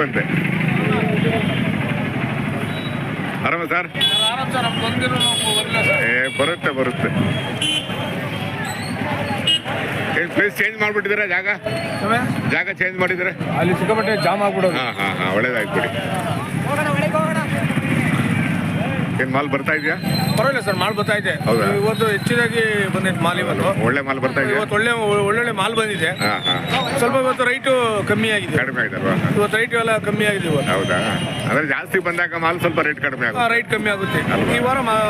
ಬಂದೆ ಆರಾಮ ಸರ್? ಆರಾಮ್ ಏ ಬರುತ್ತೆ ಬರುತ್ತೆ. ಏನ್ ಪ್ಲೇಸ್ ಚೇಂಜ್ ಮಾಡ್ಬಿಟ್ಟಿದ್ದಾರೆ ಜಾಗ? ಜಾಗ ಚೇಂಜ್ ಮಾಡಿದ್ರೆ ಅಲ್ಲಿ ಸಿಕ್ಕಾಪಟ್ಟೆ ಜಾಮ್ ಆಗ್ಬಿಡೋದು. ಹಾ ಹಾ ಹಾ ಒಳ್ಳೇದಾಗ್ಬಿಡಿ. ಏನ್ ಮಾಲ್ ಬರ್ತಾ ಇದೆಯಾ? ಪರವಾಗಿಲ್ಲ ಸರ್ ಮಾಲ್ ಬರ್ತಾ ಇದೆ. ಹೌದಾ? ಇವತ್ತು ಹೆಚ್ಚಿನಾಗಿ ಬಂದೈತೆ ಮಾಲ್ ಇವತ್ತು. ಒಳ್ಳೆ ಮಾಲ್ ಬರ್ತಾ ಇದೆ ಇವತ್ತು ಒಳ್ಳೆ ಒಳ್ಳೊಳ್ಳೆ ಮಾಲ್ ಬಂದಿದೆ. ಹಾ ಹಾ. ಸ್ವಲ್ಪ ಇವತ್ತು ರೈಟು ಕಮ್ಮಿ ಆಗಿದೆ. ಕಡಿಮೆ ಆಯ್ತಲ್ವಾ ಇವತ್ತು ರೈಟ್ ಎಲ್ಲ ಕಮ್ಮಿ ಆಗಿದೆ ಇವತ್ತು. ಹೌದಾ? ಅಂದ್ರೆ ಜಾಸ್ತಿ ಬಂದಾಗ ಮಾಲ್ ಸ್ವಲ್ಪ ರೇಟ್ ಕಡಿಮೆ ಆಗುತ್ತೆ. ರೈಟ್ ಕಮ್ಮಿ ಆಗುತ್ತೆ. ಈ ವಾರ ಮಾ-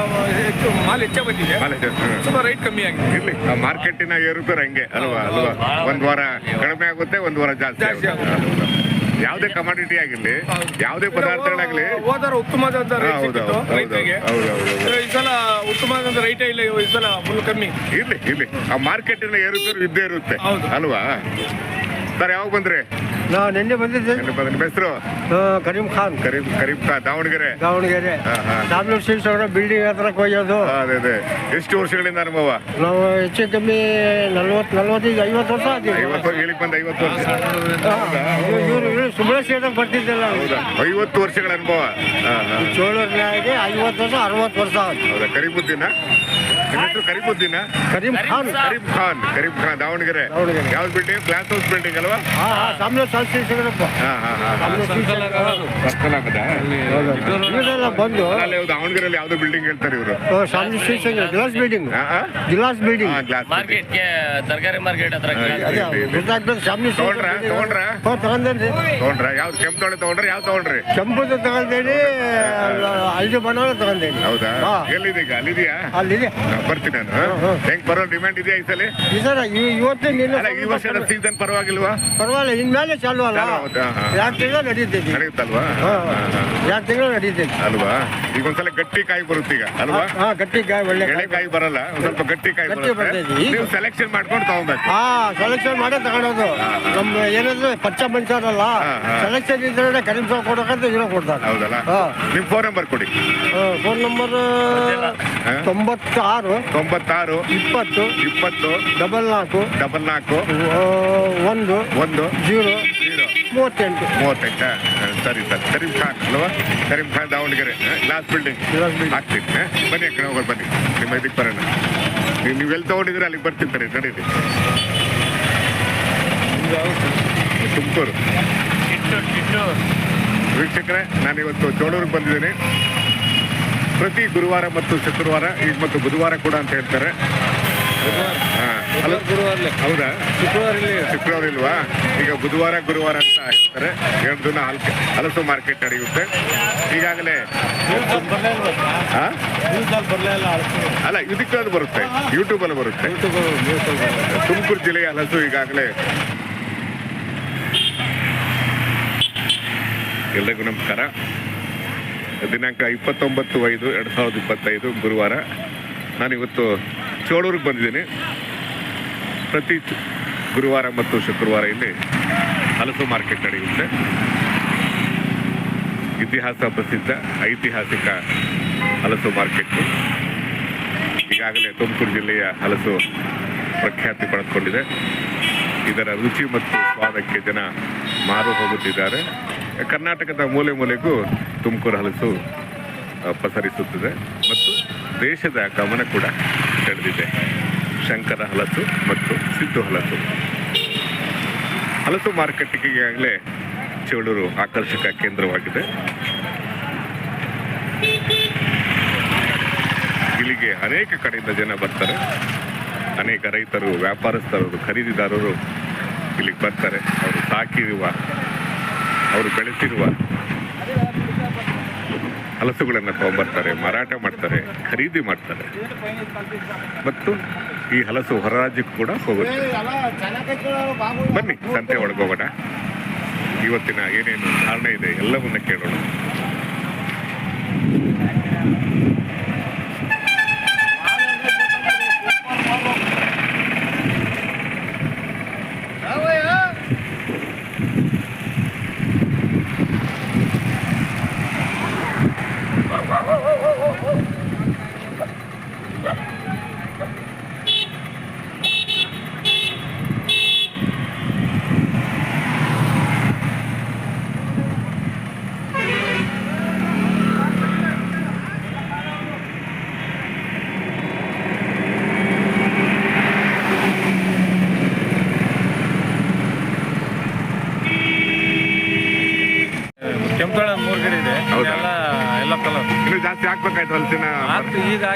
ಹೆಚ್ಚು ಮಾಲ್ ಹೆಚ್ಚೇ ಬಂದಿದೆ. ಮಾಲ್ ಹ್ಮ್. ಸ್ವಲ್ಪ ರೈಟ್ ಕಮ್ಮಿ ಆಗಿದೆ. ಇರ್ಲಿ ಆ ಮಾರ್ಕೆಟಿನ ಏರುಪೇರು ಹಂಗೆ ಅಲ್ವಾ? ಅಲ್ವಾ? ಒಂದ್ ವಾರ ಕಡಿಮೆ ಆಗುತ್ತೆ ಒಂದ್ ವಾರ ಜಾಸ್ತಿ ಜಾಸ್ತಿ ಆಗುತ್ತೆ. ಯಾವುದೇ ಕಮಾಡಿಟಿ ಆಗಿರ್ಲಿ ಯಾವುದೇ ಪದಾರ್ಥಗಳಾಗ್ಲಿ ಹೋದಾರ ಉತ್ತಮವಾದಂತ ರೈಟ್ ಹೌದು, ಸಿಕ್ಕಿತ್ತು ಹೌದು, ರೈತರಿಗೆ. ಈ ಸಲ ಉತ್ತಮವಾದಂತ ರೈಟೇ ಇಲ್ಲ ಈ ಸಲ ಫುಲ್ ಕಮ್ಮಿ. ಇರ್ಲಿ ಇರ್ಲಿ. ಆ ಮಾರ್ಕೆಟಿನ ಏರುಪೇರು ಇದ್ದೇ ಇರುತ್ತೆ ಅಲ್ವಾ? ಸರ್ ಯಾವಾಗ ಬಂದ್ರಿ? ನಾ ನಿನ್ನೆ ಬಂದಿದ್ದೆ. ಹೆಸರು? ಕರೀಂ ಖಾನ್. ಕರೀಂ ಕರೀಂ ಖಾನ್ ದಾವಣಗೆರೆ. ದಾವಣಗೆರೆ. ಚಾಮ್ಲೂರ್ ಸಿಲ್ಸ್ ಅವರ ಬಿಲ್ಡಿಂಗ್ ಹತ್ರ ಕೊಯ್ಯೋದು ಹಾ, ಅದೇ ಅದೇ. ಎಷ್ಟು ವರ್ಷಗಳಿಂದ ಅನುಭವ? ನಾವು ಹೆಚ್ಚು ಕಮ್ಮಿ ನಲ್ವತ್ತು ನಲ್ವತ್ತೈದು ಐವತ್ತು ವರ್ಷ ಆಗಿದೆ. ಐವತ್ತು ಹೇಳಿಕ್ ಬಂದ ಐವತ್ತು ವರ್ಷ. ಇವರು ಇವರು ಸುಬ್ರಹ್ಮಣ್ಯ ಕ್ಷೇತ್ರ ಬರ್ತಿದ್ದಲ್ಲ ಹೌದಾ? ಐವತ್ತು ವರ್ಷಗಳ ಅನುಭವ. ಚೋಳೂರಿನಾಗೆ ಐವತ್ತು ವರ್ಷ ಅರವತ್ತು ವರ್ಷ ಹೌದಾ? ಕರೀಬುದ್ದೀನ ನಿಮ್ಮ ಹೆಸರು ಕರೀಬುದ್ದೀನ ಕರೀಂ ಖಾನ್. ಕರೀಂ ಖಾನ್ ಕರೀಂ ಖಾನ್ ದಾವಣಗೆರೆ. ದಾವಣಗೆರೆ. ಯಾವ್ದು ಬಿಲ್ಡಿಂಗ್ ಗ್ಲಾಸ್ ಹೌಸ್ ಬಿಲ್ಡಿಂಗ್ ಅಲ್ವಾ? ಹಾ ಹಾ ಚಾಮ್ಲೂರ್ ಸಿಲ್ಸ್ ಸಿಗರಪ್ಪ. ಹಾ ಹಾ ಹಾ ಸರ್ಕಲ್ ಆಗದ. ಇವರೆಲ್ಲ ಬಂದು ಅಲ್ಲಿ ದಾವಣಗೆರೆಯಲ್ಲಿ ಯಾವ್ದು ಬಿಲ್ಡಿಂಗ್ ಹೇಳ್ತಾರೆ ಇವರು? ಚಾಮ್ಲೂರ್ ಸಿಲ್ಸ್ glass building glass building glass ಮಾರ್ಕೆಟ್ಗೆ ತರಕಾರಿ ಮಾರ್ಕೆಟ್ ಹತ್ರ ಅದೇ ಗೊತ್ತಾಗ್ತದೆ ಚಾಮ್ಲೂರ್ ತಗೊಂಡ್ರಾ? ತಗೊಂಡ್ರಾ? ತಗೊಂಡೇನ್ರಿ. ತಗೊಂಡ್ರ? ಯಾವ್ದು ಕೆಂಪು ತೊಳೆ ತಗೊಂಡ್ರೆ? ಯಾವ್ದು ತಗೊಂಡ್ರಿ? ಕೆಂಪುದು ತಗೊಂಡೇನಿ ಐದು ಬಣ್ಣ ತಗೊಂಡೇನಿ ಹೌದಾ? ಹಾ. ಎಲ್ಲಿದೆ ಈಗ ಅಲ್ಲಿದೆಯಾ ಅಲ್ಲಿದೆ. ಬರ್ತೀನಿ ನಾನು ಹೆಂಗ್ ಬರೋ ಡಿಮ್ಯಾಂಡ್ ಇದೆಯಾ ಈ ಸಲ? ಈ ಇವತ್ತೇ ಅಲ್ಲ ಈ ವರ್ಷದ ಸೀಸನ್ ಪರವಾಗಿಲ್ವಾ? ಪರವಾಗಿಲ್ಲ ಇನ್ಮೇಲೆ ಚಾಲು ಅಲ್ಲ. ಎರಡು ತಿಂಗಳು ನಡೀತೈತಿ? ನಡೆಯುತ್ತಲ್ವಾ. ಎರಡು ತಿಂಗಳು ನಡೀತೈತಿ? ಅಲ್ವಾ? ಈಗ ಒಂದ್ಸಲ ಗಟ್ಟಿ ಕಾಯಿ ಬರುತ್ತೆ ಈಗ ಅಲ್ವಾ? ಗಟ್ಟಿ ಕಾಯಿ ಒಳ್ಳೆ ಎಳೆ ಕಾಯಿ ಬರಲ್ಲ ಸ್ವಲ್ಪ ಗಟ್ಟಿ ಕಾಯಿ ನೀವು ಸೆಲೆಕ್ಷನ್ ಮಾಡ್ಕೊಂಡು ತಗೊಬೇಕು ಹಾ ಸೆಲೆಕ್ಷನ್ ಮಾಡೇ ತಗೊಳೋದು. ನಮ್ಮ ಏನಾದ್ರು ಪಚ್ಚ ಮನುಷ್ಯರಲ್ಲ. ಸೆಲೆಕ್ಷನ್ ಇದ್ರೆ ಕಡಿಮೆ ಸಾವು ಕೊಡೋಕಂತ ಇರೋ ಕೊಡ್ತಾರೆ. ಹೌದಲ್ಲ? ಹಾ. ನಿಮ್ ಫೋನ್ ನಂಬರ್ ಕೊಡಿ. ಫೋನ್ ನಂಬರ್ ತೊಂಬತ್ತಾರು. ತೊಂಬತ್ತಾರು ಇಪ್ಪತ್ತು ಇಪ್ಪತ್ತು ಡಬಲ್ ನಾಲ್ಕು ಡಬಲ್ ನಾಲ್ಕು ಒಂದು ಒಂದು ಜೀರೋ ಜೀರೋ. ಮೂವತ್ತೆಂಟು. ಮೂವತ್ತೆಂಟಾ ಸರಿ ಸರ್. ಕರೀಂ ಖಾನ್ ಅಲ್ವಾ? Karim Khan Davanagere last building. ಹಾಕ್ತೀನಿ ಬನ್ನಿ ಅಕ್ಕ ಹೋಗೋದು ಬನ್ನಿ. ನಿಮ್ಮ ಇದಕ್ಕೆ ಬರೋಣ. ನೀವು ನೀವು ಎಲ್ಲಿ ತಗೊಂಡಿದ್ರೆ ಅಲ್ಲಿಗೆ ಬರ್ತೀನಿ ಸರಿ ನಡೀರಿ. ತುಮಕೂರು. ವೀಕ್ಷಕರೇ ನಾನಿವತ್ತು ಚೋಳೂರಿಗೆ ಬಂದಿದ್ದೀನಿ. ಪ್ರತಿ ಗುರುವಾರ ಮತ್ತು ಶುಕ್ರವಾರ ಈಗ ಮತ್ತು ಬುಧವಾರ ಕೂಡ ಅಂತ ಹೇಳ್ತಾರೆ. ಹೌದಾ? ಶುಕ್ರವಾರ ಶುಕ್ರವಾರ ಇಲ್ವಾ ಈಗ ಬುಧವಾರ ಗುರುವಾರ ಅಂತ ಹೇಳ್ತಾರೆ. ಎರಡು ದಿನ ಹಲ್ಕೆ ಹಲಸು ಮಾರ್ಕೆಟ್ ನಡೆಯುತ್ತೆ. ಈಗಾಗಲೇ ಹಾ? ಅಲ್ಲ ಇದಕ್ಕೆ ಅದು ಬರುತ್ತೆ. ಯೂಟ್ಯೂಬ್ ಅಲ್ಲಿ ಬರುತ್ತೆ. ತುಮಕೂರು ಜಿಲ್ಲೆಯ ಹಲಸು ಈಗಾಗಲೇ ಎಲ್ಲರಿಗೂ ನಮಸ್ಕಾರ ದಿನಾಂಕ ಇಪ್ಪತ್ತೊಂಬತ್ತು ಐದು ಎರಡು ಸಾವಿರದ ಇಪ್ಪತ್ತೈದು ಗುರುವಾರ. ನಾನಿವತ್ತು ಚೋಳೂರಿಗೆ ಬಂದಿದ್ದೀನಿ. ಪ್ರತಿ ಗುರುವಾರ ಮತ್ತು ಶುಕ್ರವಾರ ಇಲ್ಲಿ ಹಲಸು ಮಾರ್ಕೆಟ್ ನಡೆಯುತ್ತೆ. ಇತಿಹಾಸ ಪ್ರಸಿದ್ಧ ಐತಿಹಾಸಿಕ ಹಲಸು ಮಾರ್ಕೆಟ್. ಈಗಾಗಲೇ ತುಮಕೂರು ಜಿಲ್ಲೆಯ ಹಲಸು ಪ್ರಖ್ಯಾತಿ ಪಡೆದುಕೊಂಡಿದೆ. ಇದರ ರುಚಿ ಮತ್ತು ಸ್ವಾದಕ್ಕೆ ಜನ ಮಾರು ಹೋಗುತ್ತಿದ್ದಾರೆ. ಕರ್ನಾಟಕದ ಮೂಲೆ ಮೂಲೆಗೂ ತುಮಕೂರು ಹಲಸು ಪಸರಿಸುತ್ತದೆ. ಮತ್ತು ದೇಶದ ಗಮನ ಕೂಡ ಸೆಳೆದಿದೆ. ಶಂಕರ ಹಲಸು ಮತ್ತು ಸಿದ್ದು ಹಲಸು. ಹಲಸು ಮಾರುಕಟ್ಟೆಗೆ ಈಗಾಗಲೇ ಚೇಳೂರು ಆಕರ್ಷಕ ಕೇಂದ್ರವಾಗಿದೆ. ಇಲ್ಲಿಗೆ ಅನೇಕ ಕಡೆಯಿಂದ ಜನ ಬರ್ತಾರೆ. ಅನೇಕ ರೈತರು, ವ್ಯಾಪಾರಸ್ಥರು, ಖರೀದಿದಾರರು ಇಲ್ಲಿಗೆ ಬರ್ತಾರೆ. ಅವರು ಸಾಕಿರುವ ಅವರು ಬೆಳೆಸಿರುವ ಹಲಸುಗಳನ್ನು ತಗೊಂಬರ್ತಾರೆ, ಮಾರಾಟ ಮಾಡ್ತಾರೆ, ಖರೀದಿ ಮಾಡ್ತಾರೆ. ಮತ್ತು ಈ ಹಲಸು ಹೊರ ರಾಜ್ಯಕ್ಕೂ ಕೂಡ ಹೋಗುತ್ತೆ. ಬನ್ನಿ, ಸಂತೆ ಒಳಗೋಗೋಣ. ಇವತ್ತಿನ ಏನೇನು ಧಾರಣೆ ಇದೆ ಎಲ್ಲವನ್ನ ಕೇಳೋಣ.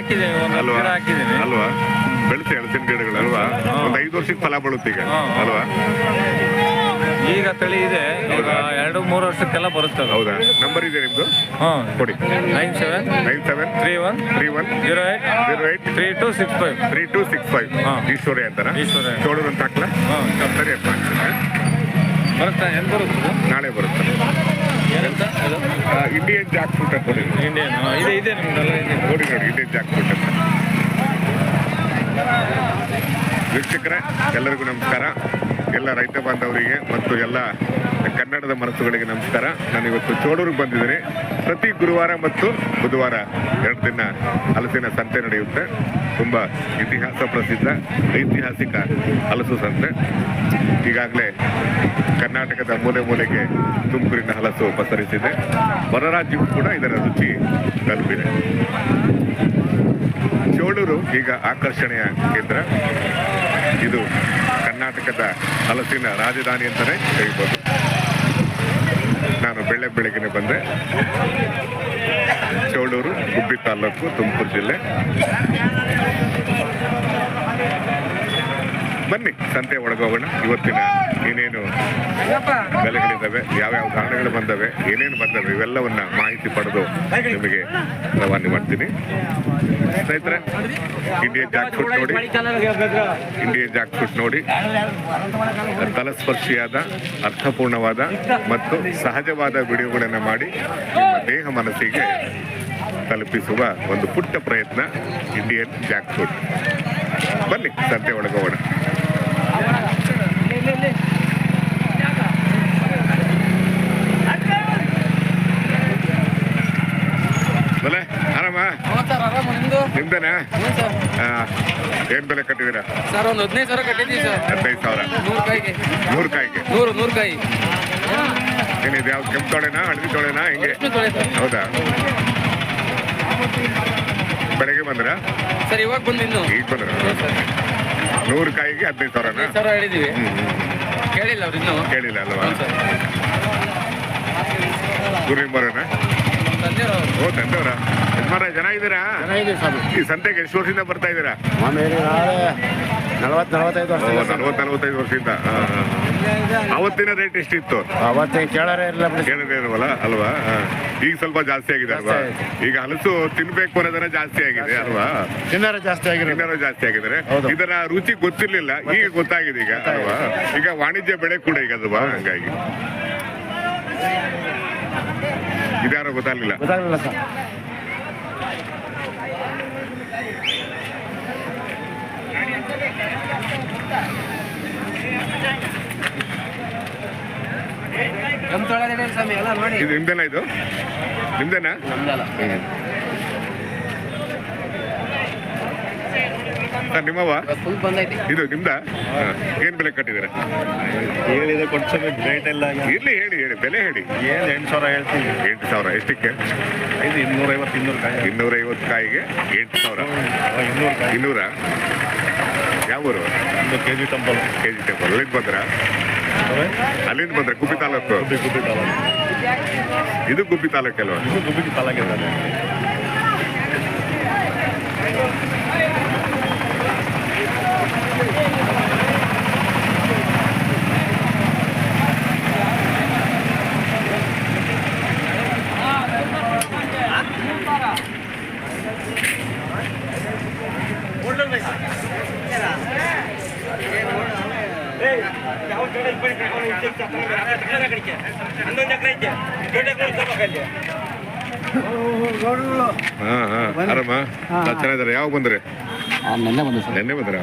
ಹಾಕಿದ್ದೀನಿ ಒಂದು ಅಲ್ವಾ? ಗಿಡ ಅಲ್ವಾ? ಬೆಳೆಸಿ ಹಲಸಿನ ಗಿಡಗಳು ಅಲ್ವಾ? ಒಂದ್ ಐದು ವರ್ಷಕ್ಕೆ ಫಲ ಬರುತ್ತೆ ಈಗ. ಅಲ್ವಾ? ಈಗ ತಳಿ ಇದೆ ಎರಡು ಮೂರು ವರ್ಷಕ್ಕೆಲ್ಲ ಬರುತ್ತೆ. ಹೌದಾ? ನಂಬರ್ ಇದೆ ನಿಮ್ದು? ಹಾಂ. ಕೊಡಿ. Nine seven nine seven three one three one zero eight zero eight three two six five. Three two six five. ಹಾ. ಈಶ್ವರ್ಯ ಅಂತಾರ ಈಶ್ವರ್ಯ ಚೋಳೂರು ಅಂತ ಹಾಕ್ಲಾ? ಹಾಂ. ಸರಿ ಅಪ್ಪ. ಬರುತ್ತಾ? ಎಂದು ಬರುತ್ತೆ ನಾಳೆ ಬರುತ್ತೆ? ಇಂಡಿಯನ್ ಜಾಕ್ ಫ್ರೂಟ್ ಅಂತ ಇಂಡಿಯನ್ ಇದೆ ಇದೆ ನಿಮ್ದೆಲ್ಲ ನೋಡಿ ನೋಡಿ ಇಂಡಿಯನ್ ಜಾಕ್ ಫ್ರೂಟ್ ಅಂತ. ವೀಕ್ಷಕರೇ ಎಲ್ಲರಿಗೂ ನಮಸ್ಕಾರ. ಎಲ್ಲ ರೈತ ಬಾಂಧವರಿಗೆ ಮತ್ತು ಎಲ್ಲ ಕನ್ನಡದ ಮನಸ್ಸುಗಳಿಗೆ ನಮಸ್ಕಾರ. ನಾನು ಇವತ್ತು ಚೋಡೂರಿಗೆ ಬಂದಿದ್ದೀನಿ. ಪ್ರತಿ ಗುರುವಾರ ಮತ್ತು ಬುಧವಾರ ಎರಡು ದಿನ ಹಲಸಿನ ಸಂತೆ ನಡೆಯುತ್ತೆ. ತುಂಬ ಇತಿಹಾಸ ಪ್ರಸಿದ್ಧ, ಐತಿಹಾಸಿಕ ಹಲಸು ಸಂತೆ. ಈಗಾಗಲೇ ಕರ್ನಾಟಕದ ಮೂಲೆ ಮೂಲೆಗೆ ತುಮಕೂರಿನ ಹಲಸು ಪಸರಿಸಿದೆ. ಹೊರ ರಾಜ್ಯಕ್ಕೂ ಕೂಡ ಇದರ ರುಚಿ ತಲುಪಿದೆ. ಚೋಳೂರು ಈಗ ಆಕರ್ಷಣೆಯ ಕೇಂದ್ರ. ಇದು ಕರ್ನಾಟಕದ ಹಲಸಿನ ರಾಜಧಾನಿ ಅಂತಲೇ ಹೇಳ್ಬೋದು. ನಾನು ಬೆಳೆ ಬೆಳಗಿನ ಬಂದೆ. ಚೌಳೂರು, ಗುಬ್ಬಿ ತಾಲೂಕು, ತುಮಕೂರು ಜಿಲ್ಲೆ. ಬನ್ನಿ ಸಂತೆ ಒಳಗೋಗೋಣ. ಇವತ್ತಿನ ಏನೇನು ಬೆಲೆಗಳಿದ್ದಾವೆ ಯಾವ್ಯಾವ ಕಾರಣಗಳು ಬಂದವೆ ಏನೇನು ಬಂದವೆ ಇವೆಲ್ಲವನ್ನ ಮಾಹಿತಿ ಪಡೆದು ನಿಮಗೆ ರವಾನೆ ಮಾಡ್ತೀನಿ. ಸ್ನೇಹಿತರೆ ಇಂಡಿಯನ್ ಜಾಕ್ ಫ್ರೂಟ್ ನೋಡಿ. ಇಂಡಿಯನ್ ಜಾಕ್ ಫ್ರೂಟ್ ನೋಡಿ. ತಲಸ್ಪರ್ಶಿಯಾದ ಅರ್ಥಪೂರ್ಣವಾದ ಮತ್ತು ಸಹಜವಾದ ವಿಡಿಯೋಗಳನ್ನು ಮಾಡಿ ನಿಮ್ಮ ದೇಹ ಮನಸ್ಸಿಗೆ ತಲುಪಿಸುವ ಒಂದು ಪುಟ್ಟ ಪ್ರಯತ್ನ ಇಂಡಿಯನ್ ಜಾಕ್ ಫ್ರೂಟ್ ಬನ್ನಿ ಸಂತೆ ಒಳಗೋಗೋಣ. ಬಲೆ ಆರಾಮ? ನಿಮ್ದೇನಾ? ಏನ್ ಬೆಲೆ ಕಟ್ಟಿದ್ದೀರಾ? ಸರ್ ಒಂದು ಹದಿನೈದು ಸಾವಿರ ಕಟ್ಟಿದ್ದೀವಿ ಸರ್. ಹದಿನೈದು ಸಾವಿರ. ನೂರು ಕಾಯಿಗೆ. ನೂರು ಕಾಯಿಗೆ? ನೂರು ನೂರು ಕಾಯಿ. ಏನಿದೆ ಯಾವ್ದು ಕೆಂಪು ತೊಳೆನಾ ಹಳದಿ ತೊಳೆನಾ ಹಿಂಗೆ? ಹೌದಾ? ಬೆಳಗ್ಗೆ ಬಂದ್ರ? ಸರ್ ಇವಾಗ ಬಂದಿದ್ದು. ಈಗ ಬಂದ್ರ? ನೂರು ಕಾಯಿಗೆ ಹದಿನೈದು ಸಾವಿರನಾ ಸಾವಿರ ಹೇಳಿದ್ದೀವಿ. ಕೇಳಿಲ್ಲ ಅವ್ರು ಇನ್ನೂ? ಕೇಳಿಲ್ಲ ಅಲ್ವಾ? ಹ್ಞೂ ಸರ್. ಗುರುವಿಂಬರನ ತಂದೆಯವ್ರು ಅವ್ರು. ಓ ತಂದವ್ರ ಯಜಮಾನ ಜನ ಇದ್ದೀರಾ ಚೆನ್ನಾಗಿದೆ ಸ್ವಾಮಿ. ಈ ಸಂತೆಗೆ ಎಷ್ಟು ವರ್ಷದಿಂದ ಬರ್ತಾ ಇದ್ದೀರಾ? ಆಮೇಲೆ ನಾಳೆ ನಲವತ್ತು ನಲವತ್ತೈದು ವರ್ಷ ಓ ನಲ್ವತ್ತು ನಲ್ವತ್ತೈದು ವರ್ಷದಿಂದ. ಹಾಂ ಹಾ. ಅವತ್ತಿನ ರೇಟ್ ಎಷ್ಟಿತ್ತು? ಅವತ್ತೇ ಕೇಳಾರೇ ಇಲ್ಲ ಬಿಡಿ. ಕೇಳಿದ್ರೆ ಇಲ್ವಲ್ಲ ಅಲ್ವಾ? ಈಗ ಸ್ವಲ್ಪ ಜಾಸ್ತಿ ಆಗಿದೆ ಅಲ್ವಾ? ಈಗ ಹಲಸು ತಿನ್ಬೇಕು ಅನ್ನೋದನ್ನ ಜಾಸ್ತಿ ಆಗಿದೆ ಅಲ್ವಾ? ಚಿನ್ನರ ಜಾಸ್ತಿ ಆಗಿದೆ ಇನ್ನೂ ಜಾಸ್ತಿ ಆಗಿದ್ರೆ ಹೌದು. ಇದರ ರುಚಿ ಗೊತ್ತಿರ್ಲಿಲ್ಲ ಈಗ ಗೊತ್ತಾಗಿದೆ ಈಗ ಅಲ್ವಾ? ಈಗ ವಾಣಿಜ್ಯ ಬೆಳೆ ಕೂಡ ಈಗ ಅಲ್ವಾ ಹಂಗಾಗಿ. ಇದಾರ ಗೊತ್ತಾಗ್ಲಿಲ್ಲ. ಗೊತ್ತಾಗಲಿಲ್ಲ ಸರ್. ನಮ್ಮ ತೊಳೆದಿದೆ ಸ್ವಾಮಿ ಎಲ್ಲ ನೋಡಿ ಇದು ನಿಮ್ದೇನಾ ಇದು? ನಿಮ್ದೇನಾ? ನಮ್ದಲ್ಲ ಸರ್ ನಿಮ್ಮವ ಫುಲ್ ಬಂದೈತಿ ಇದು ನಿಮ್ದ. ಏನ್ ಬೆಲೆ ಕಟ್ಟಿದ್ದೀರಾ? ಹೇಳಿದೆ ಕೊಡ್ಸಬೇಕು ರೇಟ್ ಎಲ್ಲ ಇರ್ಲಿ ಹೇಳಿ ಹೇಳಿ ಬೆಲೆ ಹೇಳಿ. ಏನು ಎಂಟು ಸಾವಿರ ಹೇಳ್ತೀವಿ. ಎಂಟು ಸಾವಿರ ಎಷ್ಟಕ್ಕೆ? ಐದು ಇನ್ನೂರೈವತ್ತು ಇನ್ನೂರು ಕಾಯಿ. ಇನ್ನೂರೈವತ್ತು ಕಾಯಿಗೆ ಎಂಟು ಸಾವಿರ. ಇನ್ನೂರು ಕಾಯಿ. ಇನ್ನೂರ? ಯಾವ ಊರು ಒಂದು K G temple K G temple ಬಂದ್ರ? ಅಲ್ಲಿಂದ ಬಂದ್ರೆ ಗುಬ್ಬಿ ತಾಲೂಕು. ಗುಬ್ಬಿ ಗುಬ್ಬಿ ತಾಲೂಕಲ್ವಾ? ಇದು ಗುಬ್ಬಿ ಹಾಂ ಹಾಂ. ಆರಾಮ? ಚೆನ್ನಾಗಿದ್ದಾರೆ. ಯಾವಾಗ ಬಂದ್ರೆ? ನೆನ್ನೆ ಬಂದ್ರೆ ಸರ್. ನೆನ್ನೆ ಬಂದ್ರ?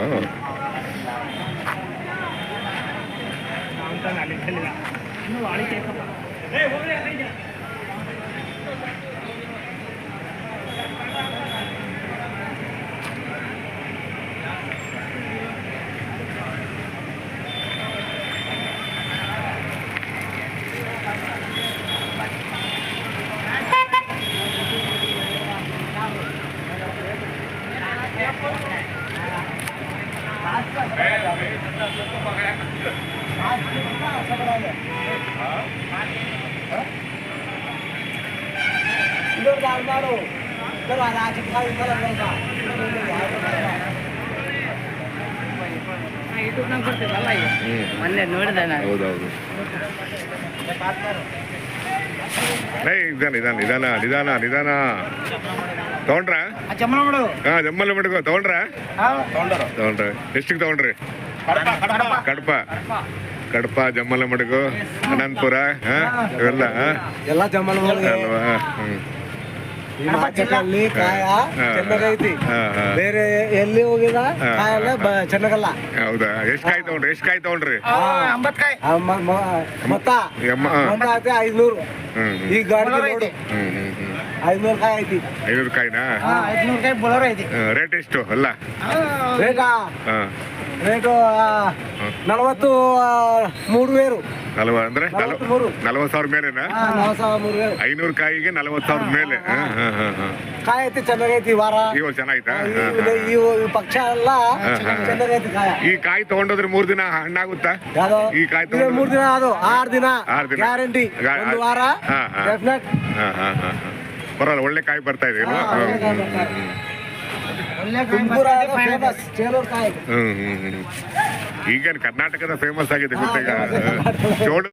ఇద్దరు తాగుతారు ఇద్దరు ఆ రాజకీయాలు ఇద్దరు ಹೌದೌದು ನಿಧಾನ ನಿಧಾನ ನಿಧಾನ ನಿಧಾನ ನಿಧಾನ ತಗೊಂಡ್ರಾ ಹಾ ಜಮ್ಮಲ್ ಮಡ್ಕೋ ತಗೊಂಡ್ರಾ ತಗೊಂಡ್ರ ಎಷ್ಟಿಗೆ ತಗೊಂಡ್ರಿ ಕಡಪ ಕಡಪ ಜಮ್ಮಲ ಮಡಗು ಅನಂತಪುರ ಹಾ? ಇವೆಲ್ಲ? ಎಲ್ಲ ಜಮ್ಮಲ್ ಅಲ್ವಾ? ಹ್ಮ್ ಈ ಕಾಯ. ಚೆನ್ನಾಗೈತಿ. ಬೇರೆ ಎಲ್ಲಿ ಹೋಗಿದ? ಕಾಯಲ್ಲ ಚೆನ್ನಾಗಲ್ಲ. ಹೌದಾ? ಎಷ್ಟ್ ಕಾಯಿ ತಗೊಂಡ್ರಿ? ಎಷ್ಟ್ ಕಾಯಿ ತಗೊಂಡ್ರಿ? ಮೊತ್ತ. ಐತೆ ಐದ್ನೂರು. ಈ ಗಾಡಿ ನೋಡು. ಐದ್ನೂರು ಕಾಯಿ ಐತಿ. ಐನೂರು ಕಾಯಿನಾ? ಐದ್ನೂರು ಕಾಯಿ ಬೊಲೋರ ಐತಿ. ರೇಟ್ ಎಷ್ಟು? ಅಲ್ಲ. ರೇಟಾ? ಹಾ. ರೇಟು ನಲವತ್ತು ಮೂರು ವೇರು. ನಲ್ವ ಅಂದ್ರೆ ನಲವತ್ತು ಸಾವಿರ ಮೇಲೆನಾ? ಐನೂರು ಕಾಯಿಗೆ ನಲವತ್ತು ಸಾವಿರ ಮೇಲೆ. ಕಾಯಿ ಐತಿ ಚೆನ್ನಾಗೈತಿ ವಾರ. ಇವಾಗ ಚೆನ್ನಾಗಿತ್ತಾ ಈ ಪಕ್ಷ ಎಲ್ಲ. ಚೆನ್ನಾಗೈತಿ ಕಾಯ. ಈ ಕಾಯಿ ತಗೊಂಡೋದ್ರೆ ಮೂರ್ ದಿನ ಹಣ್ಣಾಗುತ್ತಾ? ಈ ಕಾಯಿ ತಗೊಂಡ್ರೆ- ಮೂರು ದಿನ ಅದು ಆರ್ ದಿನ. ಆರು ದಿನ. ಗ್ಯಾರಂಟಿ. ಒಂದು ವಾರ. ಡೆಫಿನೆಟ್. ಪರವಾಗಿಲ್ಲ ಒಳ್ಳೆ ಕಾಯಿ ಬರ್ತಾ ಇದೆ. ಹ್ಮ್, ಹ್ಮ್, ಹ್ಮ್. ಈಗೇನು ಕರ್ನಾಟಕದ ಫೇಮಸ್ ಆಗಿದೆ ಗೊತ್ತೀಗ? ಚೋಳು